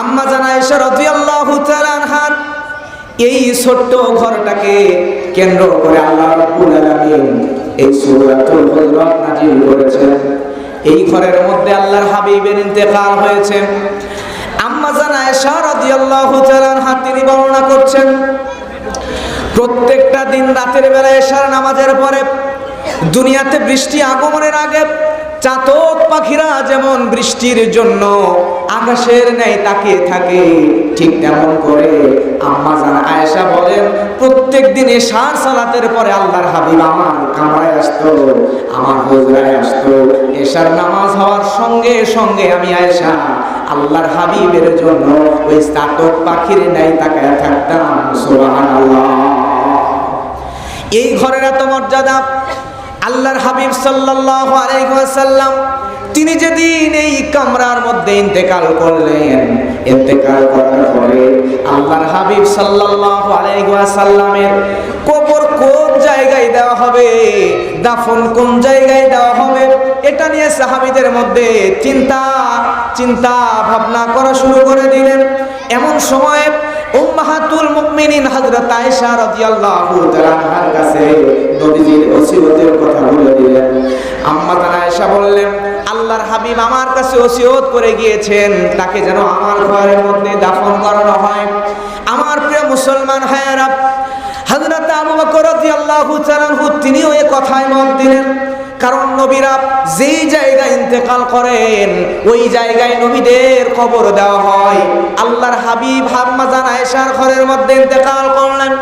আম্মা জানা এসে রাদিয়াল্লাহু তাআলা এই ছোট্ট ঘরটাকে কেন্দ্র করে আল্লাহ এই নাযিল করেছেন। এই ঘরের মধ্যে আল্লাহর হাবিবের ইন্তেকাল হয়েছে। আম্মা জানা এসা রাদিয়াল্লাহু তাআলা আনহা তিনি বর্ণনা করছেন, প্রত্যেকটা দিন রাতের বেলা এশার নামাজের পরে দুনিয়াতে বৃষ্টি আগমনের আগে চাতক পাখিরা যেমন বৃষ্টির জন্য আকাশের ন্যায় তাকিয়ে থাকে, ঠিক তেমন করে আম্মা জান আয়েশা বলেন, প্রত্যেক দিন এশার সালাতের পরে আল্লাহর হাবিব আমার কামরায় আসতো, আমার হুজরায় আসতো। এশার নামাজ হওয়ার সঙ্গে সঙ্গে আমি আয়েশা আল্লাহর হাবিবের জন্য ওই চাতক পাখির ন্যায় তাকায় থাকতাম, সুবহানাল্লাহ। এই ঘরের এত মর্যাদা আল্লাহর হাবিব ওয়াসাল্লাম, তিনি যেদিন এই কামরার মধ্যে ইন্তেকাল করলেন, ইন্তেকাল করার পরে আল্লাহর হাবিব সাল্লাল্লাহু আলাইহি কবর কোন জায়গায় দেওয়া হবে, দাফন কোন জায়গায় দেওয়া হবে, এটা নিয়ে সাহাবীদের মধ্যে চিন্তা চিন্তা ভাবনা করা শুরু করে দিলেন। এমন সময় উম্মাহাতুল মুমিনিন হযরত আয়েশা রাদিয়াল্লাহু তাআলার কাছে নবীজির ওসিয়তের কথা বলে দিলেন। আম্মা জান আয়েশা বললেন, আল্লাহর হাবিব আমার কাছে ওসিয়ত করে গিয়েছেন, তাকে যেন আমার ঘরের মধ্যে দাফন করানো হয়। আমার প্রিয় মুসলমান ভাইয়েরা, হযরত আবু বকর রাদিয়াল্লাহু তাআলা তিনিও এই কথায় মত দিলেন। কারণ নবীরা যেই জায়গায় ইন্তেকাল করেন, ওই জায়গায় নবীদের কবর দেওয়া হয়। আল্লাহর হাবিব হাম্মাজান আয়েশার ঘরের মধ্যে ইন্তেকাল করলেন।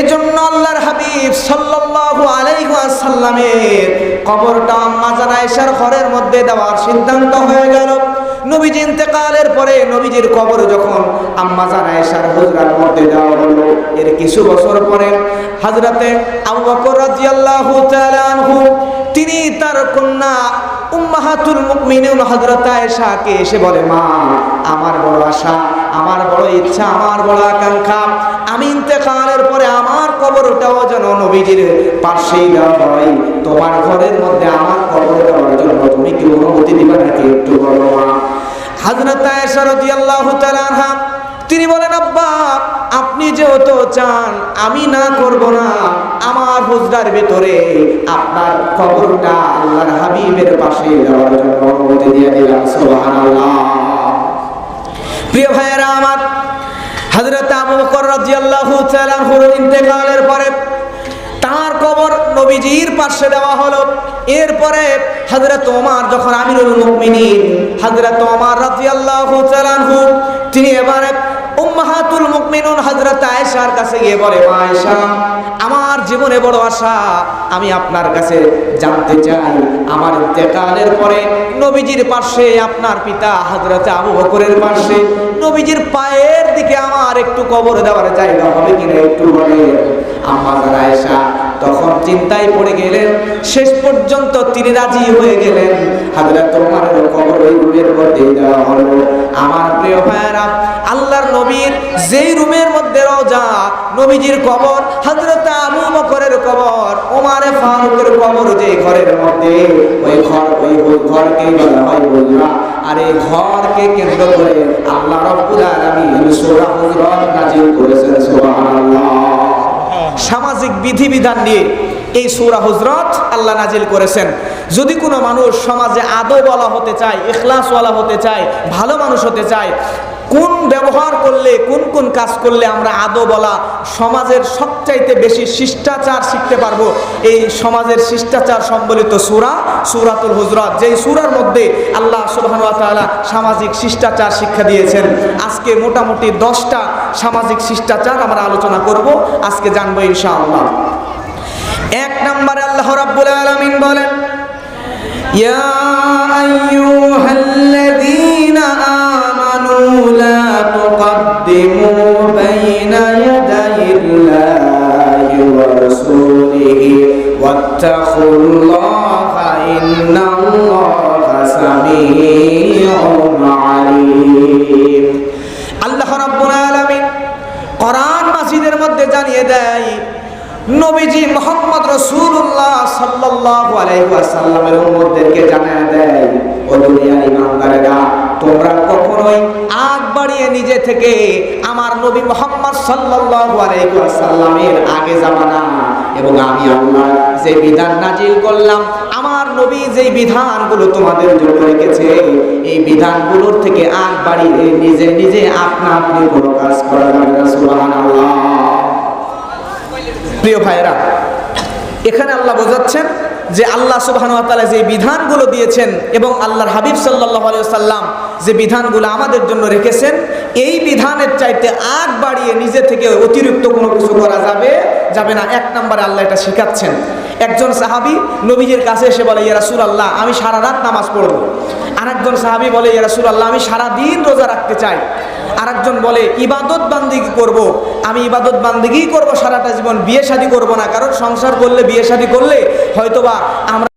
এজন্য আল্লাহর হাবিব সাল্লাল্লাহু আলাইহি ওয়াসাল্লামের কবরটা আম্মাজান আয়েশার ঘরের মধ্যে দেওয়ার সিদ্ধান্ত হয়ে গেল। নবীজি ইন্তেকালের পরে নবীজির কবর যখন আম্মা জান আয়েশার হুজরার মধ্যে দেওয়া হলো, এর কিছু বছর পরে হযরতে আবু বকর রাদিয়াল্লাহু তাআলা আনহু তিনি তার কন্যা উম্মাহাতুল মুমিনিন হযরত আয়েশাকে এসে বলে, মা, আমার বড় আশা, আমার বড় ইচ্ছা, আমার বড় আকাঙ্ক্ষা, আমি ইন্তেকালের পরে আমার কবরটাও যেন নবীজির পাশেই দেওয়া হয় তোমার ঘরের মধ্যে আমার কবর দেওয়ার জন্য তুমি কি অনুমতি দিবে নাকি একটু বলো মা? হযরত আয়েশা রাদিয়াল্লাহু তাআলা তিনি বলেন, আব্বা, আপনি যেহেতু চান, আমি না করব না। আমার হুজরার ভেতরে আপনার কবরটা আল্লাহর হাবিবের পাশে দেওয়ার জন্য অনুমতি দিয়ে দিলাম, সুবহানাল্লাহ। প্রিয় ভাইয়েরা আমার, হযরত আবু বকর রাদিয়াল্লাহু তাআলা ইন্তেকালের পরে তার কবর নবীজির পাশে দেওয়া হলো। এরপরে হযরত ওমর, যখন আমিরুল মুমিনিন, হযরত ওমর রাদিয়াল্লাহু তাআলা তিনি এবারে উম্মাহাতুল মুমিনুন হযরত আয়েশার কাছে গিয়ে বলে, মা আয়েশা, আমার জীবনে বড় আশা, আমি আপনার কাছে জানতে চাই। আমার ইন্তেকালের পরে নবীজির পাশে আপনার পিতা হযরত আবু বকরের পাশে নবীজির পায়ের দিকে আমার একটু কবর দেওয়ার জায়গা হবে কিনা একটু বলে। আম্মা আয়েশা, তখন চিন্তায় পড়ে গেলেন। শেষ পর্যন্ত তিনি রাজি হয়ে গেলেন। হাজরত ওমরের কবর ওই রুমের মধ্যে দেওয়া হলো। আমার প্রিয় ভাইয়েরা আল্লাহর নবীর যেই রুমের মধ্যে রওজা, নবীজির কবর, হযরত আবু বকরের কবর ওমারে ফারুকের কবর যে ঘরের মধ্যে, ওই ঘর, ওই ঘরকে বলা হয় বলরা আর এই ঘরকে কেন্দ্র করে আল্লাহ রাব্বুল আলামিন সূরা হুজরাত নাযিল করেছেন, সুবহানাল্লাহ। সামাজিক বিধিবিধান নিয়ে এই সূরা হুজরত আল্লাহ নাজিল করেছেন। যদি কোনো মানুষ সমাজে আদো বলা হতে চায়, ইখলাসওয়ালা হতে চায়, ভালো মানুষ হতে চায় কোন ব্যবহার করলে, কোন কোন কাজ করলে আমরা আদো বলা সমাজের সবচাইতে বেশি শিষ্টাচার শিখতে পারব? এই সমাজের শিষ্টাচার সম্বলিত সূরা, সূরাতুল হুজরাত, যেই সুরার মধ্যে আল্লাহ সুবহানাহু ওয়া সামাজিক শিষ্টাচার শিক্ষা দিয়েছেন। আজকে মোটামুটি দশটা সামাজিক শিষ্টাচার আমরা আলোচনা করব, আজকে জানব ইনশাআল্লাহ। এক নম্বরে আল্লাহ রাব্বুল আলামিন বলেন, ইয়া আইয়ুহাল্লাযীনা রাব্বুল আলামিন কোরআন মাজিদের মধ্যে জানিয়ে দেয়, নবীজি মোহাম্মদ রসুল্লাহ সাল্লাল্লাহু আলাইহি ওয়াসাল্লামের উম্মতদেরকে দেয়, ও দুনিয়ার ইমানদারেরা আগ বাড়িয়ে নিজে থেকে আমার নবী মোহাম্মদ সাল্লাল্লাহু আলাইহি ওয়াসাল্লামের আগে যাবা এবং আমি আল্লাহ যে বিধান নাজিল করলাম, আমার নবী যেই বিধানগুলো তোমাদের জন্য রেখেছে, এই বিধানগুলোর থেকে আগ বাড়িয়ে নিজে নিজে আপনা আপনি কোনো কাজ করা প্রিয় ভাইরা এখানে আল্লাহ বোঝাচ্ছেন যে আল্লাহ সুবহানাহু ওয়া যে বিধানগুলো দিয়েছেন এবং আল্লাহর হাবিব আলাইহি সাল্লাম যে বিধানগুলো আমাদের জন্য রেখেছেন, এই বিধানের চাইতে আগ বাড়িয়ে নিজে থেকে অতিরিক্ত কোনো কিছু করা যাবে যাবে না। এক নম্বরে আল্লাহ এটা শেখাচ্ছেন। একজন সাহাবি নবীজির কাছে এসে বলে, ইয়া রাসূলুল্লাহ, আমি সারা রাত নামাজ পড়ব। আরেকজন সাহাবি বলে, ইয়া রাসূলুল্লাহ, আমি সারা দিন রোজা রাখতে চাই। আর একজন বলে, ইবাদত বান্দিগি করব। আমি ইবাদত বান্দিগি করব, সারাটা জীবন বিয়ে শাদী করব না। কারণ সংসার করলে, বিয়ে শাদী করলে হয়তোবা আমরা